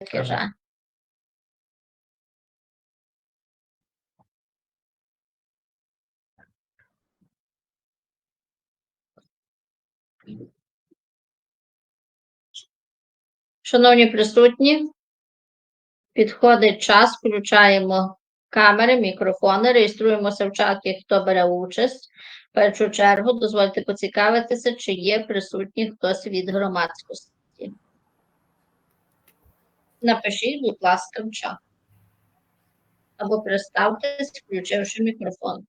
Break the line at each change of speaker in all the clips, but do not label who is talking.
жаль. Шановні присутні, підходить час, включаємо камери, мікрофони, реєструємося в чаті, хто бере участь. В першу чергу дозвольте поцікавитися, чи є присутній хтось від громадськості. Напишіть, будь ласка, в чат. Або представтесь, включивши мікрофон.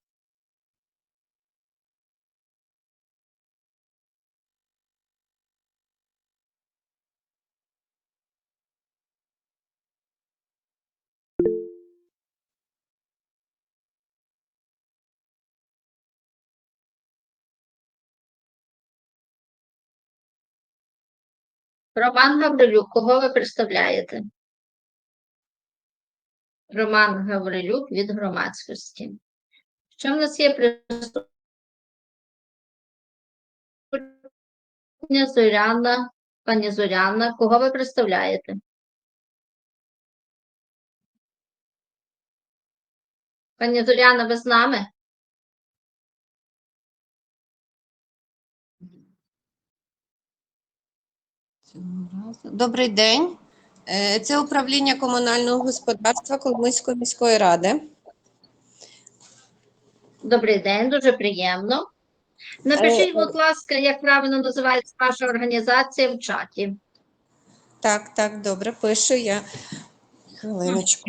Роман Гаврилюк, кого ви представляєте? Роман Гаврилюк від громадськості. Що в нас є присутня Зоряна, пані Зоряна, кого ви представляєте? Пані Зоряна, ви з нами?
Добрий день. Е, Це управління комунального господарства Коломийської міської ради.
Добрий день, дуже приємно. Напишіть,
Е,
будь ласка, як правильно називається ваша організація в чаті.
Так, так, добре, пишу я. Хвилиночку.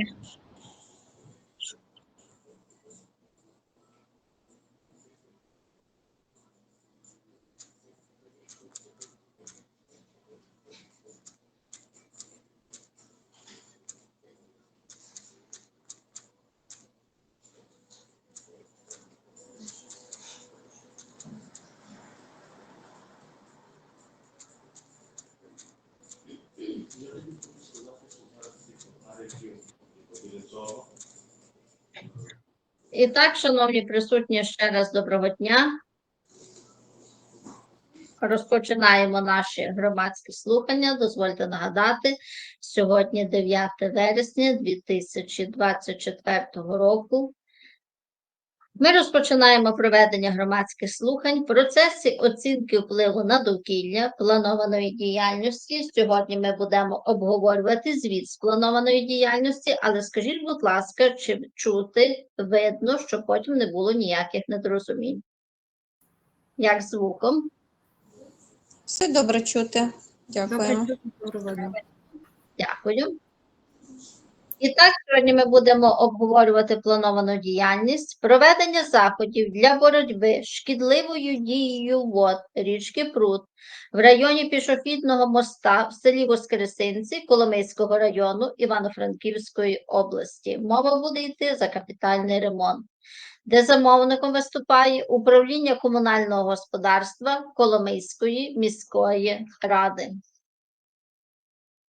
І так, шановні присутні, ще раз доброго дня. Розпочинаємо наші громадські слухання. Дозвольте нагадати, сьогодні 9 вересня 2024 року. Ми розпочинаємо проведення громадських слухань в процесі оцінки впливу на довкілля планованої діяльності. Сьогодні ми будемо обговорювати звіт з планованої діяльності, але скажіть, будь ласка, чи чути видно, щоб потім не було ніяких недорозумінь? Як звуком?
Все добре чути. Дякуємо.
Дякую. І так, сьогодні ми будемо обговорювати плановану діяльність проведення заходів для боротьби з шкідливою дією вод річки Прут в районі пішохідного моста в селі Воскресинці Коломийського району Івано-Франківської області. Мова буде йти за капітальний ремонт, де замовником виступає управління комунального господарства Коломийської міської ради.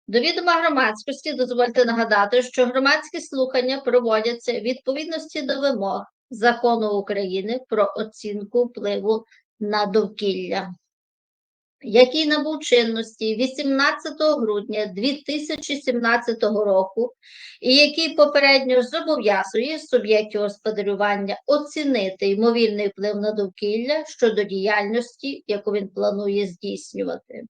До відома громадськості дозвольте нагадати, що громадські слухання проводяться в відповідності до вимог Закону України про оцінку впливу на довкілля, який набув чинності 18 грудня 2017 року, і який попередньо зобов'язує суб'єктів господарювання оцінити ймовірний вплив на довкілля щодо діяльності, яку він планує здійснювати.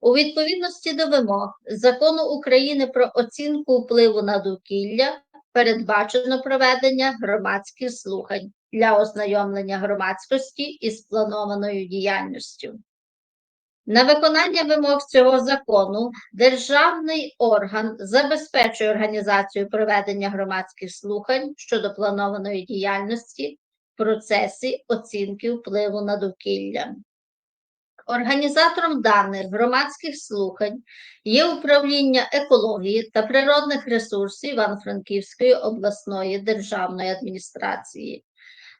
У відповідності до вимог Закону України про оцінку впливу на довкілля передбачено проведення громадських слухань для ознайомлення громадськості із планованою діяльністю. На виконання вимог цього закону державний орган забезпечує організацію проведення громадських слухань щодо планованої діяльності в процесі оцінки впливу на довкілля. Організатором даних громадських слухань є управління екології та природних ресурсів Івано-Франківської обласної державної адміністрації.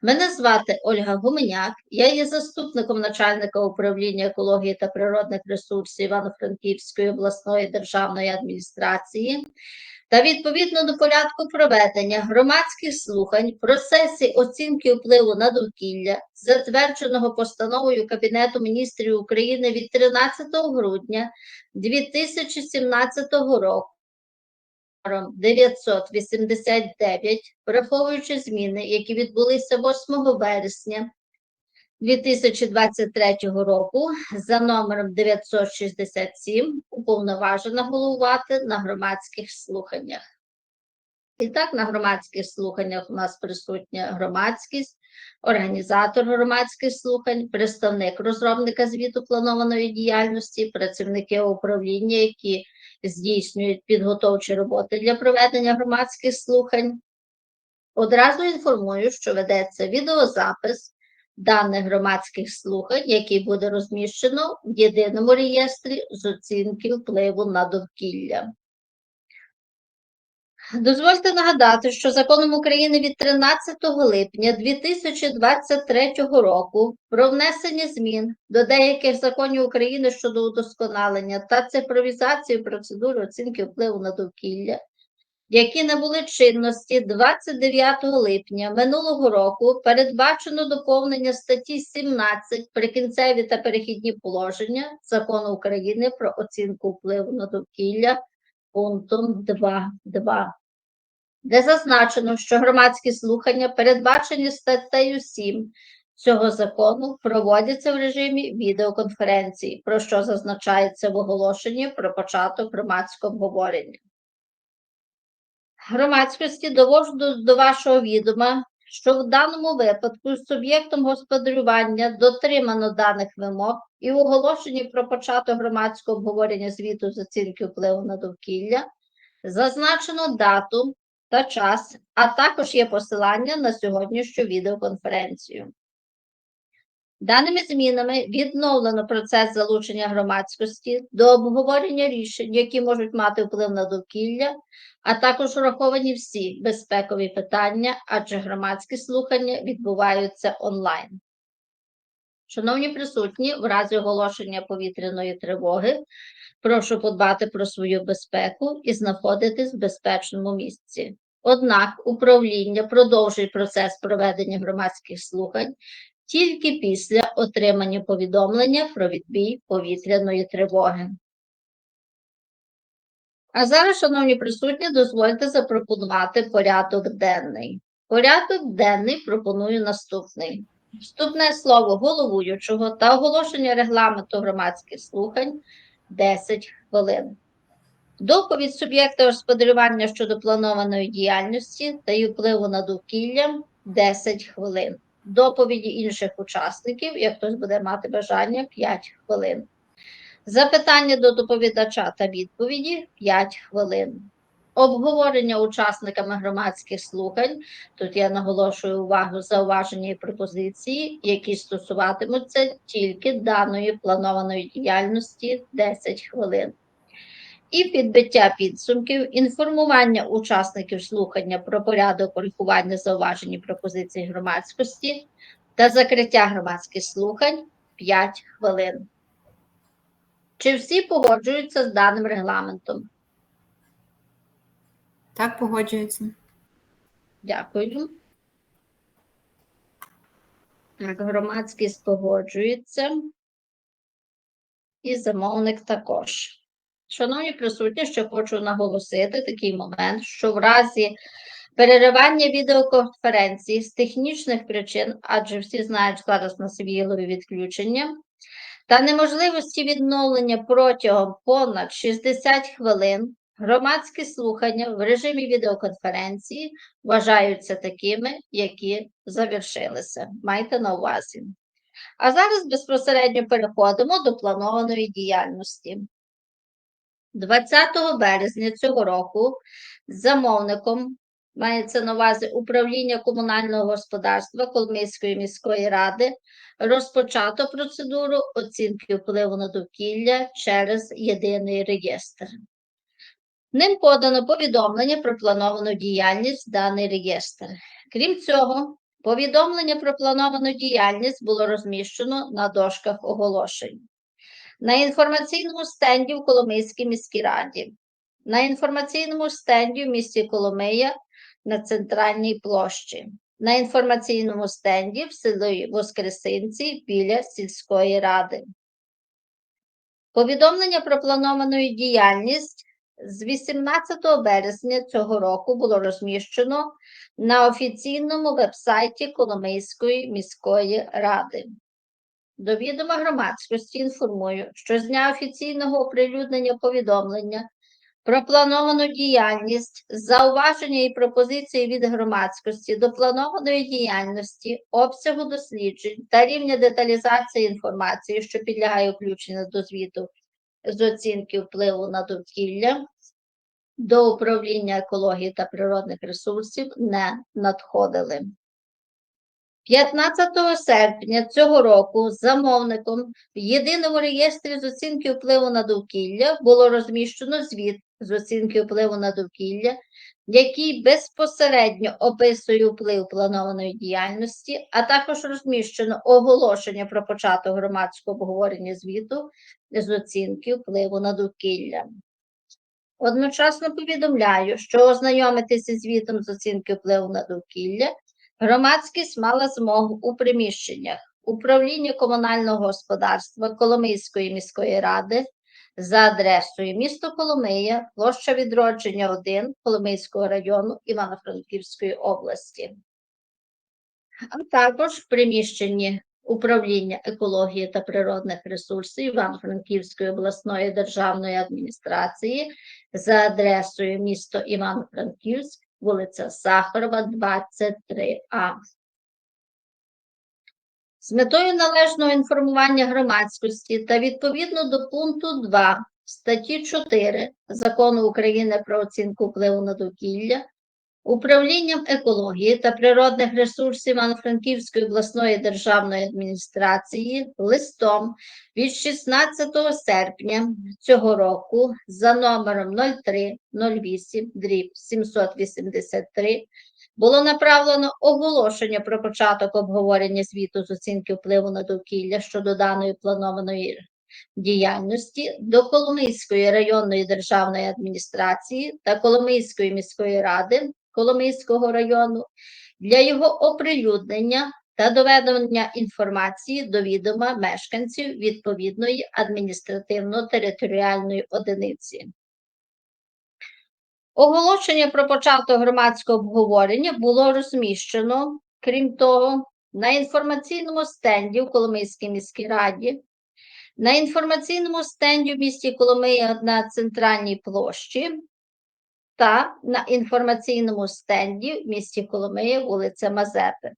Мене звати Ольга Гуменяк, я є заступником начальника управління екології та природних ресурсів Івано-Франківської обласної державної адміністрації. Та відповідно до порядку проведення громадських слухань в процесі оцінки впливу на довкілля, затвердженого постановою Кабінету міністрів України від 13 грудня 2017 року номером 989, враховуючи зміни, які відбулися 8 вересня 2023 року за номером 967, уповноважена головувати на громадських слуханнях. І так, на громадських слуханнях у нас присутня громадськість, організатор громадських слухань, представник розробника звіту планованої діяльності, працівники управління, які здійснюють підготовчі роботи для проведення громадських слухань. Одразу інформую, що ведеться відеозапис даних громадських слухань, який буде розміщено в єдиному реєстрі з оцінки впливу на довкілля. Дозвольте нагадати, що законом України від 13 липня 2023 року про внесення змін до деяких законів України щодо удосконалення та цифровізації процедури оцінки впливу на довкілля, які набули чинності 29 липня минулого року, передбачено доповнення статті 17 прикінцеві та перехідні положення закону України про оцінку впливу на довкілля пунктом 2.2 де зазначено, що громадські слухання, передбачені статтею 7 цього закону, проводяться в режимі відеоконференції, про що зазначається в оголошенні про початок громадського обговорення. Громадськості довожу до, до вашого відома, що в даному випадку суб'єктом господарювання дотримано даних вимог і в оголошенні про початок громадського обговорення звіту з оцінки впливу на довкілля зазначено дату та час, а також є посилання на сьогоднішню відеоконференцію. Даними змінами відновлено процес залучення громадськості до обговорення рішень, які можуть мати вплив на довкілля, а також враховані всі безпекові питання, адже громадські слухання відбуваються онлайн. Шановні присутні, в разі оголошення повітряної тривоги прошу подбати про свою безпеку і знаходитись в безпечному місці. Однак управління продовжує процес проведення громадських слухань тільки після отримання повідомлення про відбій повітряної тривоги. А зараз, шановні присутні, дозвольте запропонувати порядок денний. Порядок денний пропоную наступний. Вступне слово головуючого та оголошення регламенту громадських слухань 10 хвилин. Доповідь суб'єкта господарювання щодо планованої діяльності та її впливу на довкілля 10 хвилин. Доповіді інших учасників, як хтось буде мати бажання, 5 хвилин. Запитання до доповідача та відповіді 5 хвилин. Обговорення учасниками громадських слухань. Тут я наголошую увагу зауваження і пропозиції, які стосуватимуться тільки даної планованої діяльності 10 хвилин. І підбиття підсумків, інформування учасників слухання про порядок коригування зауважень і пропозицій громадськості та закриття громадських слухань 5 хвилин. Чи всі погоджуються з даним регламентом?
Так, погоджується.
Дякую. Так, громадськість погоджується. І замовник також. Шановні присутні, ще хочу наголосити такий момент, що в разі переривання відеоконференції з технічних причин, адже всі знають, зараз на світлові відключення, та неможливості відновлення протягом понад 60 хвилин, громадські слухання в режимі відеоконференції вважаються такими, які завершилися. Майте на увазі. А зараз безпосередньо переходимо до планованої діяльності. 20 березня цього року замовником мається на увазі управління комунального господарства Коломийської міської ради розпочато процедуру оцінки впливу на довкілля через єдиний реєстр. Ним подано повідомлення про плановану діяльність в даний реєстр. Крім цього, повідомлення про плановану діяльність було розміщено на дошках оголошень на інформаційному стенді в Коломийській міській раді, на інформаційному стенді в місті Коломия на центральній площі, на інформаційному стенді в селі Воскресинці біля сільської ради. Повідомлення про плановану діяльність з 18 березня цього року було розміщено на офіційному вебсайті Коломийської міської ради. До відома громадськості інформую, що з дня офіційного оприлюднення повідомлення про плановану діяльність, зауваження і пропозиції від громадськості до планованої діяльності, обсягу досліджень та рівня деталізації інформації, що підлягає включенню до звіту з оцінки впливу на довкілля, до управління екології та природних ресурсів не надходили. 15 серпня цього року замовником в єдиному реєстрі з оцінки впливу на довкілля було розміщено звіт з оцінки впливу на довкілля, який безпосередньо описує вплив планованої діяльності, а також розміщено оголошення про початок громадського обговорення звіту з оцінки впливу на довкілля. Одночасно повідомляю, що ознайомитися звітом з оцінки впливу на довкілля громадськість мала змогу у приміщеннях управління комунального господарства Коломийської міської ради за адресою місто Коломия, площа відродження 1 Коломийського району Івано-Франківської області, а також в приміщенні управління екології та природних ресурсів Івано-Франківської обласної державної адміністрації за адресою місто Івано-Франківськ, вулиця Сахарова, 23А. З метою належного інформування громадськості та відповідно до пункту 2 статті 4 Закону України про оцінку впливу на довкілля, Управлінням екології та природних ресурсів Івано-Франківської обласної державної адміністрації листом від 16 серпня цього року за номером 0308 дріб 783 було направлено оголошення про початок обговорення звіту з оцінки впливу на довкілля щодо даної планованої діяльності до Коломийської районної державної адміністрації та Коломийської міської ради Коломийського району для його оприлюднення та доведення інформації до відома мешканців відповідної адміністративно-територіальної одиниці. Оголошення про початок громадського обговорення було розміщено, крім того, на інформаційному стенді в Коломийській міській раді, на інформаційному стенді в місті Коломия на центральній площі та на інформаційному стенді в місті Коломия, вулиця Мазепи,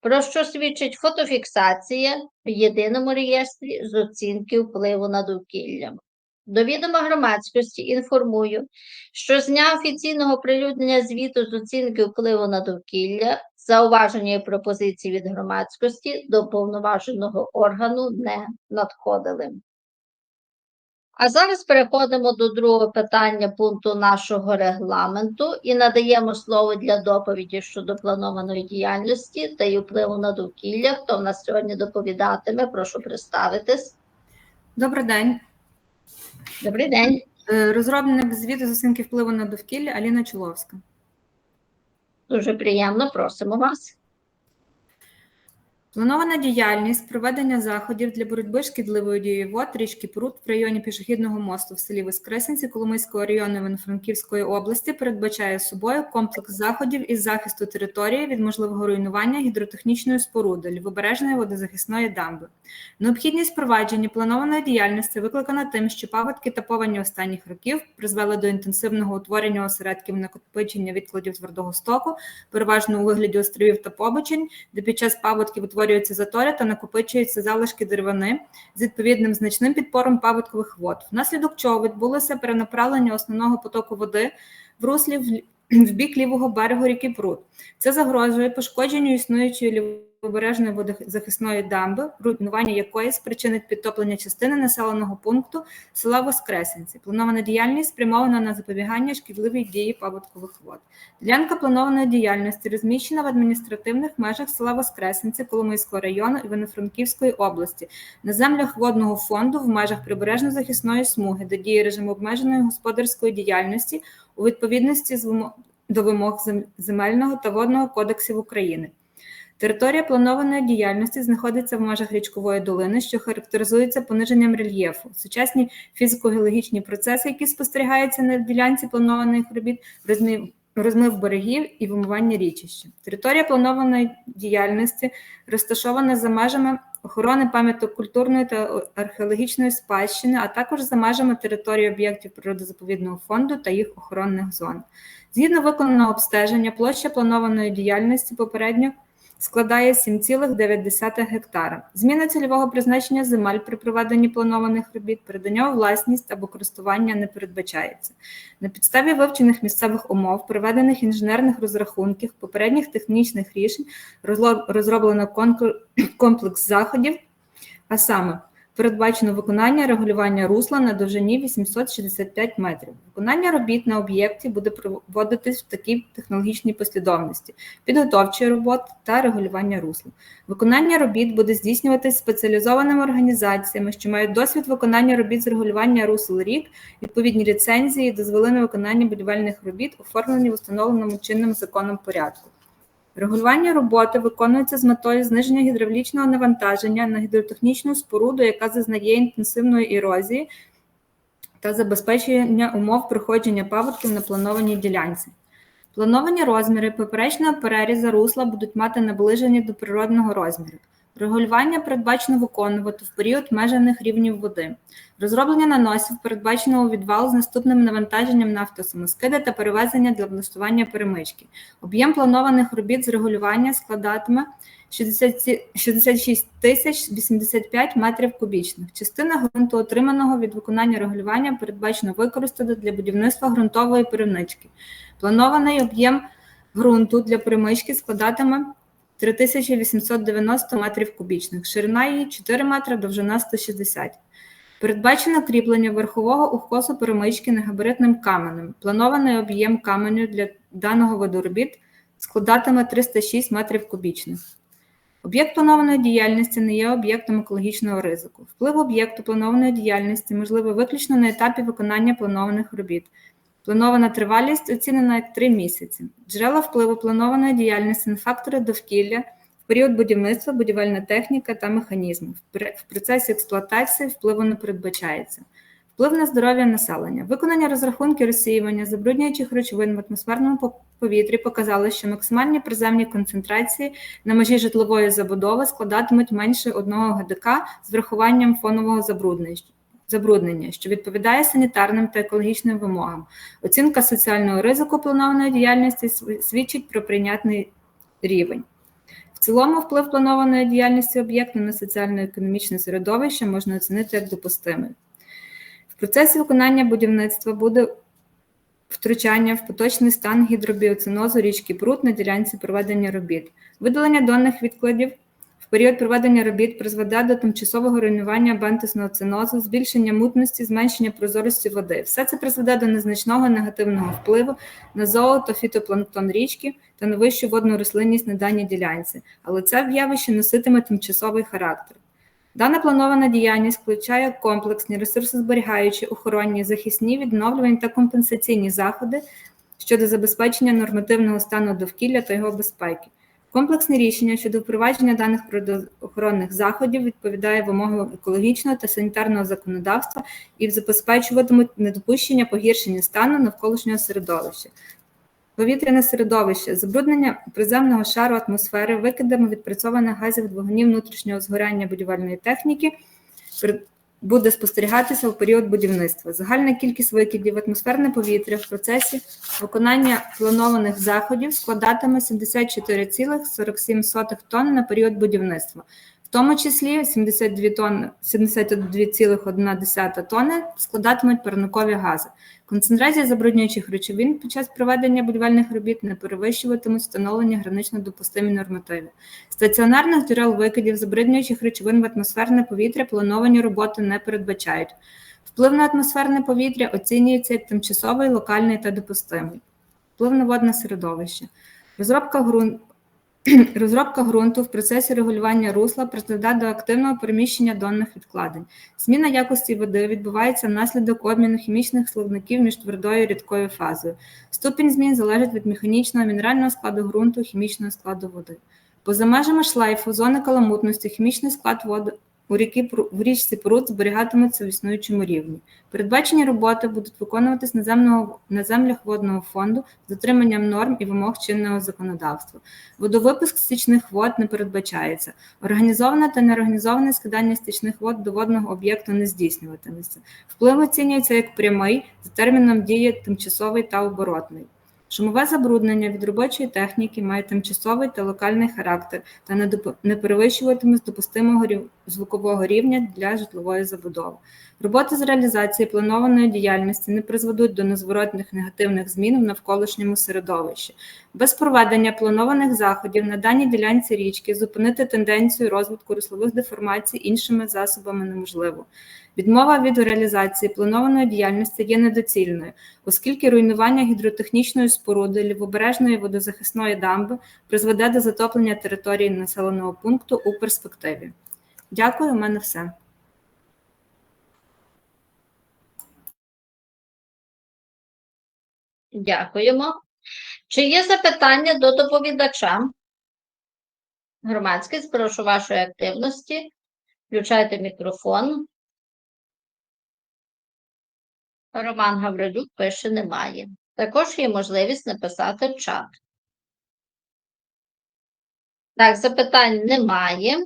про що свідчить фотофіксація в єдиному реєстрі з оцінки впливу на довкілля. До відома громадськості інформую, що з дня офіційного прилюднення звіту з оцінки впливу на довкілля зауваження і пропозиції від громадськості до повноваженого органу не надходили. А зараз переходимо до другого питання пункту нашого регламенту і надаємо слово для доповіді щодо планованої діяльності та її впливу на довкілля. Хто в нас сьогодні доповідатиме, прошу представитись.
Добрий день.
Добрий день.
Е, Розробник звіту з оцінки впливу на довкілля Аліна Чоловська.
Дуже приємно, просимо вас.
Планована діяльність проведення заходів для боротьби шкідливою дією вод річки Прут в районі пішохідного мосту в селі Воскресенці Коломийського району Івано-Франківської області передбачає собою комплекс заходів із захисту території від можливого руйнування гідротехнічної споруди лівобережної водозахисної дамби. Необхідність провадження планованої діяльності викликана тим, що паводки та повені останніх років призвели до інтенсивного утворення осередків накопичення відкладів твердого стоку, переважно у вигляді островів та побочень, де під час паводків утворюються затори та накопичуються залишки деревини з відповідним значним підпором паводкових вод, внаслідок чого відбулося перенаправлення основного потоку води в руслі в- бік лівого берегу ріки Прут. Це загрожує пошкодженню існуючої лівобережної водозахисної дамби, руйнування якої спричинить підтоплення частини населеного пункту села Воскресенці. Планована діяльність спрямована на запобігання шкідливій дії паводкових вод. Ділянка планованої діяльності розміщена в адміністративних межах села Воскресенці Коломийського району Івано-Франківської області на землях водного фонду в межах прибережно-захисної смуги, де діє режим обмеженої господарської діяльності у відповідності з до вимог зем- земельного та водного кодексів України. Територія планованої діяльності знаходиться в межах річкової долини, що характеризується пониженням рельєфу. Сучасні фізико-геологічні процеси, які спостерігаються на ділянці планованих робіт, розмів, розмив берегів і вимивання річища. Територія планованої діяльності розташована за межами охорони пам'яток культурної та археологічної спадщини, а також за межами території об'єктів природозаповідного фонду та їх охоронних зон. Згідно виконаного обстеження, площа планованої діяльності попередньо складає 7,9 гектара. Зміна цільового призначення земель при проведенні планованих робіт, передання у власність або користування не передбачається. На підставі вивчених місцевих умов, проведених інженерних розрахунків, попередніх технічних рішень розроблено комплекс заходів, а саме передбачено виконання регулювання русла на довжині 865 метрів. Виконання робіт на об'єкті буде проводитись в такій технологічній послідовності: підготовчої роботи та регулювання русла. Виконання робіт буде здійснюватись спеціалізованими організаціями, що мають досвід виконання робіт з регулювання русел рік, відповідні ліцензії, дозволи на виконання будівельних робіт, оформлені в установленому чинним законом порядку. Регулювання роботи виконується з метою зниження гідравлічного навантаження на гідротехнічну споруду, яка зазнає інтенсивної ерозії та забезпечення умов проходження паводків на планованій ділянці. Плановані розміри поперечного переріза русла будуть мати наближені до природного розміру. Регулювання передбачено виконувати в період межаних рівнів води. Розроблення наносів передбачено у відвал з наступним навантаженням на автосамоскиди та перевезення для влаштування перемички. Об'єм планованих робіт з регулювання складатиме 66 тисяч 85 метрів кубічних. Частина ґрунту, отриманого від виконання регулювання, передбачено використати для будівництва ґрунтової перемички. Планований об'єм ґрунту для перемички складатиме 3890 метрів кубічних, ширина її 4 метри, довжина 160. Передбачено кріплення верхового ухкосу перемички негабаритним каменем. Планований об'єм каменю для даного виду робіт складатиме 306 метрів кубічних. Об'єкт планованої діяльності не є об'єктом екологічного ризику. Вплив об'єкту планованої діяльності можливий виключно на етапі виконання планованих робіт. Планована тривалість оцінена як 3 місяці. Джерела впливу планованої діяльності на фактори довкілля в період будівництва, будівельна техніка та механізми. В процесі експлуатації впливу не передбачається. Вплив на здоров'я населення. Виконання розрахунків розсіювання забруднюючих речовин в атмосферному повітрі показали, що максимальні приземні концентрації на межі житлової забудови складатимуть менше 1 ГДК з врахуванням фонового забруднення забруднення, що відповідає санітарним та екологічним вимогам. Оцінка соціального ризику планованої діяльності свідчить про прийнятний рівень. В цілому, вплив планованої діяльності об'єкту на соціально-економічне середовище можна оцінити як допустимий. В процесі виконання будівництва буде втручання в поточний стан гідробіоцинозу річки Прут на ділянці проведення робіт, видалення донних відкладів період проведення робіт призведе до тимчасового руйнування бентосного цинозу, збільшення мутності, зменшення прозорості води. Все це призведе до незначного негативного впливу на зоо та фітопланктон річки та на вищу водну рослинність на даній ділянці, але це явище носитиме тимчасовий характер. Дана планована діяльність включає комплексні ресурсозберігаючі, охоронні, захисні, відновлювальні та компенсаційні заходи щодо забезпечення нормативного стану довкілля та його безпеки. Комплексне рішення щодо впровадження даних природоохоронних заходів відповідає вимогам екологічного та санітарного законодавства і забезпечуватимуть недопущення погіршення стану навколишнього середовища. Повітряне середовище, забруднення приземного шару атмосфери, викидами відпрацьованих газів двигунів внутрішнього згоряння будівельної техніки буде спостерігатися в період будівництва. Загальна кількість викидів атмосферне повітря в процесі виконання планованих заходів складатиме 74,47 тонн на період будівництва, в тому числі 72 тонни, 72,1 тонни складатимуть парникові гази. Концентрація забруднюючих речовин під час проведення будівельних робіт не перевищуватимуть встановлені гранично допустимі нормативи. Стаціонарних джерел викидів забруднюючих речовин в атмосферне повітря плановані роботи не передбачають. Вплив на атмосферне повітря оцінюється як тимчасовий, локальний та допустимий. Вплив на водне середовище. Розробка ґрунту. Розробка ґрунту в процесі регулювання русла призведе до активного переміщення донних відкладень. Зміна якості води відбувається внаслідок обміну хімічних складників між твердою і рідкою фазою. Ступінь змін залежить від механічного мінерального складу ґрунту, хімічного складу води. Поза межами шлейфу, зони каламутності, хімічний склад води у ріки в річці Прут зберігатиметься в існуючому рівні. Передбачені роботи будуть виконуватись на, земного, на землях водного фонду з дотриманням норм і вимог чинного законодавства. Водовипуск стічних вод не передбачається. Організоване та неорганізоване скидання стічних вод до водного об'єкту не здійснюватиметься. Вплив оцінюється як прямий за терміном дії тимчасовий та оборотний. Шумове забруднення від робочої техніки має тимчасовий та локальний характер та не, перевищуватиме з допустимого звукового рівня для житлової забудови. Роботи з реалізації планованої діяльності не призведуть до незворотних негативних змін в навколишньому середовищі. Без проведення планованих заходів на даній ділянці річки зупинити тенденцію розвитку руслових деформацій іншими засобами неможливо. Відмова від реалізації планованої діяльності є недоцільною, оскільки руйнування гідротехнічної споруди лівобережної водозахисної дамби призведе до затоплення території населеного пункту у перспективі. Дякую, у мене все.
Дякуємо. Чи є запитання до доповідача? Громадськість, прошу вашої активності. Включайте мікрофон. Роман Гаврилюк пише немає. Також є можливість написати чат. Так, запитань немає.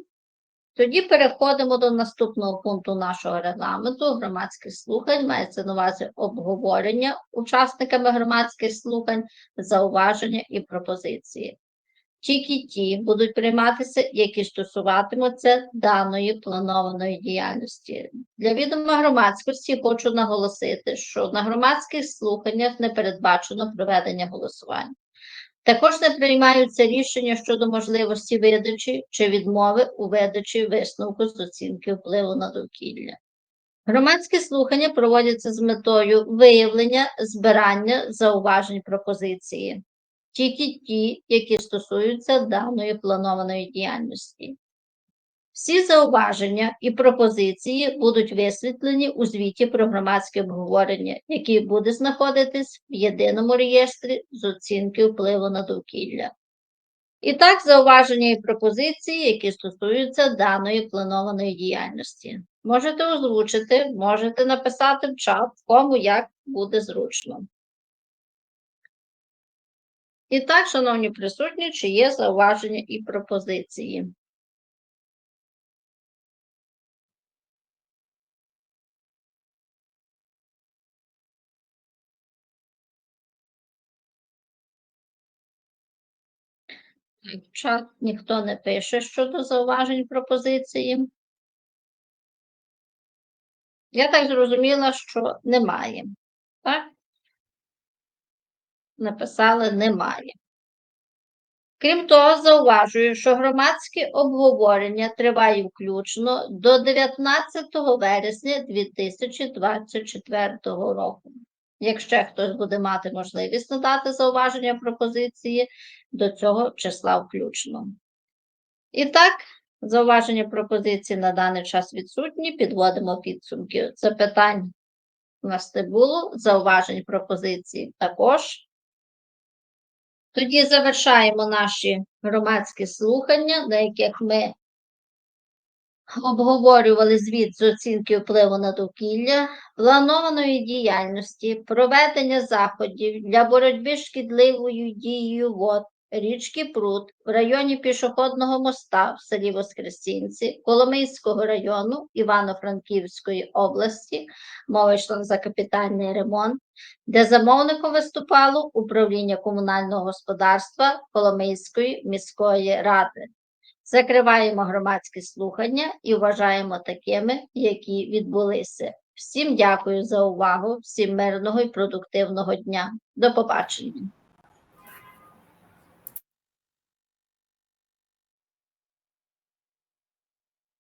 Тоді переходимо до наступного пункту нашого регламенту громадських слухань. Мається на увазі обговорення учасниками громадських слухань, зауваження і пропозиції. Тільки ті будуть прийматися, які стосуватимуться даної планованої діяльності. Для відома громадськості хочу наголосити, що на громадських слуханнях не передбачено проведення голосувань. Також не приймаються рішення щодо можливості видачі чи відмови у видачі висновку з оцінки впливу на довкілля. Громадські слухання проводяться з метою виявлення, збирання зауважень пропозиції, тільки ті, які стосуються даної планованої діяльності. Всі зауваження і пропозиції будуть висвітлені у звіті про громадське обговорення, який буде знаходитись в єдиному реєстрі з оцінки впливу на довкілля. І так, зауваження і пропозиції, які стосуються даної планованої діяльності. Можете озвучити, можете написати в чат, кому як буде зручно. І так, шановні присутні, чи є зауваження і пропозиції? В ніхто не пише щодо зауважень пропозиції. Я так зрозуміла, що немає. Так? Написали немає. Крім того, зауважую, що громадське обговорення триває включно до 19 вересня 2024 року. Якщо хтось буде мати можливість надати зауваження пропозиції, до цього числа включно. І так, зауваження пропозиції на даний час відсутні. Підводимо підсумки. Запитань у нас не було, зауважень пропозицій також. Тоді завершаємо наші громадські слухання, на яких ми обговорювали звіт з оцінки впливу на довкілля, планованої діяльності, проведення заходів для боротьби з шкідливою дією вод, річки Прут в районі пішохідного моста в селі Воскресінці Коломийського району Івано-Франківської області, мова йшла за капітальний ремонт, де замовником виступало управління комунального господарства Коломийської міської ради. Закриваємо громадські слухання і вважаємо такими, які відбулися. Всім дякую за увагу, всім мирного і продуктивного дня. До побачення.